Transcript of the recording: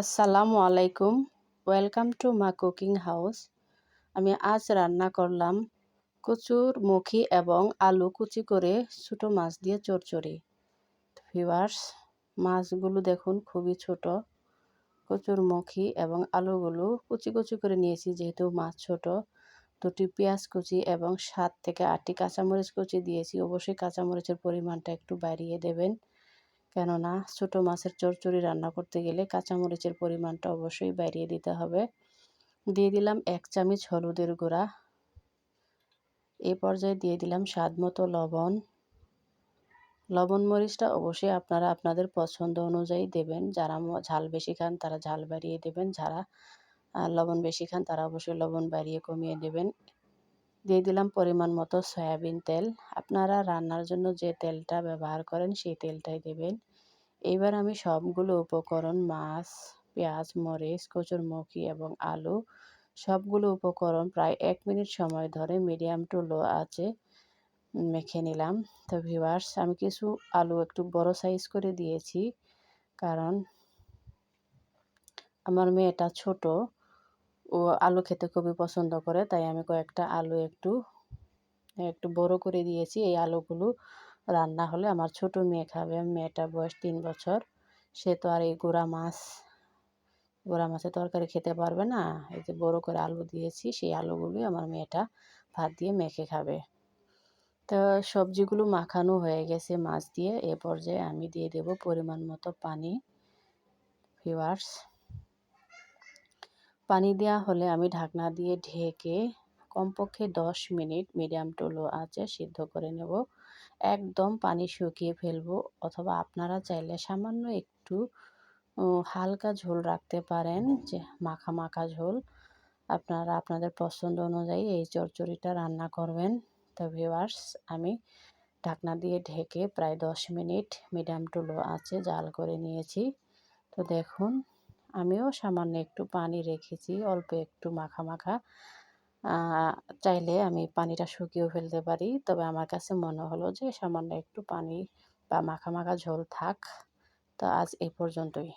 আসসালামু আলাইকুম। Welcome to Ma cooking house আমি আজ রান্না করলাম কচুর মুখি এবং আলু কুচি করে ছোটো মাছ দিয়ে চরচড়ি ভিওয়ার্স মাছগুলো দেখুন খুবই ছোট। কচুর মুখি এবং আলুগুলো কুচি কুচি করে নিয়েছি, যেহেতু মাছ ছোট। দুটি পেঁয়াজ কুচি এবং সাত থেকে আটটি কাঁচামরিচ কুচি দিয়েছি। অবশ্যই কাঁচামরিচের পরিমাণটা একটু বাড়িয়ে দেবেন। কেননা ছোটো মাছের চচ্চড়ি রান্না করতে গেলে কাঁচামরিচের পরিমাণটা অবশ্যই বাড়িয়ে দিতে হবে। দিয়ে দিলাম এক চামচ হলুদের গুঁড়া। এ পর্যায়ে দিয়ে দিলাম স্বাদ মতো লবণ। লবণ মরিচটা অবশ্যই আপনারা আপনাদের পছন্দ অনুযায়ী দেবেন। যারা ঝাল বেশি খান তারা ঝাল বাড়িয়ে দেবেন। যারা লবণ বেশি খান তারা অবশ্যই লবণ বাড়িয়ে কমিয়ে দেবেন। দিয়ে দিলাম পরিমাণ মতো সয়াবিন তেল। আপনারা রান্নার জন্য যে তেলটা ব্যবহার করেন সেই তেলটাই দেবেন। এবার আমি সবগুলো উপকরণ, মাছ, পেঁয়াজ, মরিচ, কচুরমুখী এবং আলু, সবগুলো উপকরণ প্রায় এক মিনিট সময় ধরে মিডিয়াম টু লো আছে মেখে নিলাম। তো ভিওয়ার্স আমি কিছু আলু একটু বড় সাইজ করে দিয়েছি, কারণ আমার মেয়েটা ছোট। ও আলু খেতে খুবই পছন্দ করে, তাই আমি কয়েকটা আলু একটু একটু বড় করে দিয়েছি। এই আলুগুলো রান্না হলে আমার ছোট মেয়ে খাবে মেয়েটার বয়স তিন বছর, সে তো আর এই গোড়া মাছ, গোড়া মাছের তরকারি খেতে পারবে না। এই যে বড়ো করে আলু দিয়েছি, সেই আলুগুলোই আমার মেয়েটা ভাত দিয়ে মেখে খাবে। তো সবজিগুলো মাখানো হয়ে গেছে মাছ দিয়ে, এ পর্যায়ে আমি দিয়ে দেব পরিমাণ মতো পানি ফিওয়ার্স পানি দেওয়া হলে আমি ঢাকনা দিয়ে ঢেকে কমপক্ষে দশ মিনিট মিডিয়াম টু লো আঁচে সিদ্ধ করে নেব। একদম পানি শুকিয়ে ফেলব অথবা আপনারা চাইলে সামান্য একটু হালকা ঝোল রাখতে পারেন, যে মাখা মাখা ঝোল। আপনারা আপনাদের পছন্দ অনুযায়ী এই চচ্চড়িটা রান্না করবেন। তো ভিওয়ার্স আমি ঢাকনা দিয়ে ঢেকে প্রায় দশ মিনিট মিডিয়াম টু লো আছে জাল করে নিয়েছি। তো দেখুন আমিও সামান্য একটু পানি রেখেছি, অল্প একটু মাখা মাখা। চাইলে আমি পানিটা শুকিয়েও ফেলতে পারি। তবে আমার কাছে মনে হলো যে সামান্য একটু পানি বা মাখা মাখা ঝোল থাক। তো আজ এই পর্যন্তই।